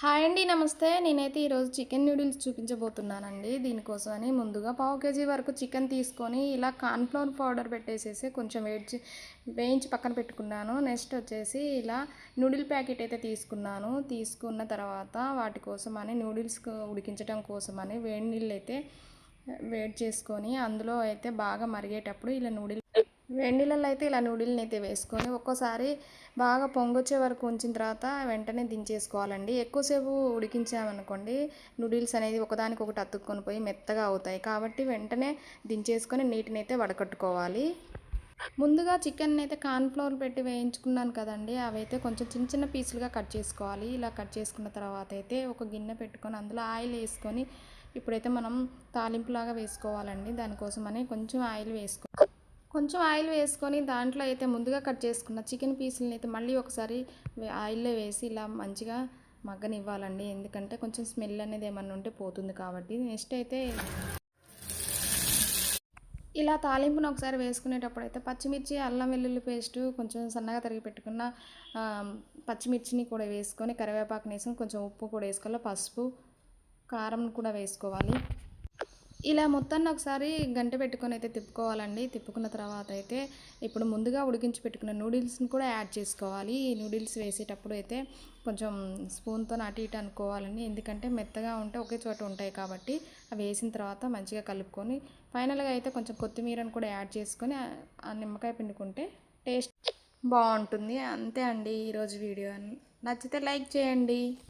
Hi అండి నమస్తే. నేనైతే ఈరోజు చికెన్ నూడిల్స్ చూపించబోతున్నానండి. దీనికోసమని ముందుగా పావు కేజీ వరకు చికెన్ తీసుకొని ఇలా కార్న్ఫ్లవర్ పౌడర్ పెట్టేసేసి కొంచెం వేయించి వేయించి పక్కన పెట్టుకున్నాను. నెక్స్ట్ వచ్చేసి ఇలా నూడిల్ ప్యాకెట్ అయితే తీసుకున్నాను. తీసుకున్న తర్వాత వాటి కోసమని నూడిల్స్ ఉడికించడం కోసమని వేడి నీళ్ళు అయితే వేడి చేసుకొని అందులో అయితే బాగా మరిగేటప్పుడు ఇలా నూడిల్ వేడి అయితే ఇలా నూడిల్ని అయితే వేసుకొని ఒక్కోసారి బాగా పొంగొచ్చే వరకు ఉంచిన తర్వాత వెంటనే దించేసుకోవాలండి. ఎక్కువసేపు ఉడికించామనుకోండి నూడిల్స్ అనేది ఒకదానికి ఒకటి అతుక్కొని పోయి మెత్తగా అవుతాయి. కాబట్టి వెంటనే దించేసుకొని నీటిని అయితే వడకట్టుకోవాలి. ముందుగా చికెన్ అయితే కార్న్ఫ్లవర్ పెట్టి వేయించుకున్నాను కదండి అవి అయితే కొంచెం చిన్న చిన్న పీసులుగా కట్ చేసుకోవాలి. ఇలా కట్ చేసుకున్న తర్వాత అయితే ఒక గిన్నె పెట్టుకొని అందులో ఆయిల్ వేసుకొని ఇప్పుడైతే మనం తాలింపులాగా వేసుకోవాలండి. దానికోసమని కొంచెం ఆయిల్ వేసుకో కొంచెం ఆయిల్ వేసుకొని దాంట్లో అయితే ముందుగా కట్ చేసుకున్న చికెన్ పీసులని అయితే మళ్ళీ ఒకసారి ఆయిల్లో వేసి ఇలా మంచిగా మగ్గనివ్వాలండి. ఎందుకంటే కొంచెం స్మెల్ అనేది ఏమన్నా ఉంటే పోతుంది కాబట్టి. నెక్స్ట్ అయితే ఇలా తాలింపును ఒకసారి వేసుకునేటప్పుడు అయితే పచ్చిమిర్చి అల్లం వెల్లుల్లి పేస్ట్ కొంచెం సన్నగా తరిగి పెట్టుకున్న పచ్చిమిర్చిని కూడా వేసుకొని కరివేపాకుని వేసుకొని కొంచెం ఉప్పు కూడా వేసుకోవాలి. పసుపు కారం కూడా వేసుకోవాలి. ఇలా మొత్తాన్ని ఒకసారి గంట పెట్టుకొని అయితే తిప్పుకోవాలండి. తిప్పుకున్న తర్వాత అయితే ఇప్పుడు ముందుగా ఉడికించి పెట్టుకున్న నూడిల్స్ని కూడా యాడ్ చేసుకోవాలి. ఈ నూడిల్స్ వేసేటప్పుడు అయితే కొంచెం స్పూన్తో అటు ఇటు అనుకోవాలండి. ఎందుకంటే మెత్తగా ఉంటే ఒకే చోట ఉంటాయి కాబట్టి అవి వేసిన తర్వాత మంచిగా కలుపుకొని ఫైనల్గా అయితే కొంచెం కొత్తిమీరను కూడా యాడ్ చేసుకొని ఆ నిమ్మకాయ పిండుకుంటే టేస్ట్ బాగుంటుంది. అంతే అండి ఈరోజు వీడియో. నచ్చితే లైక్ చేయండి.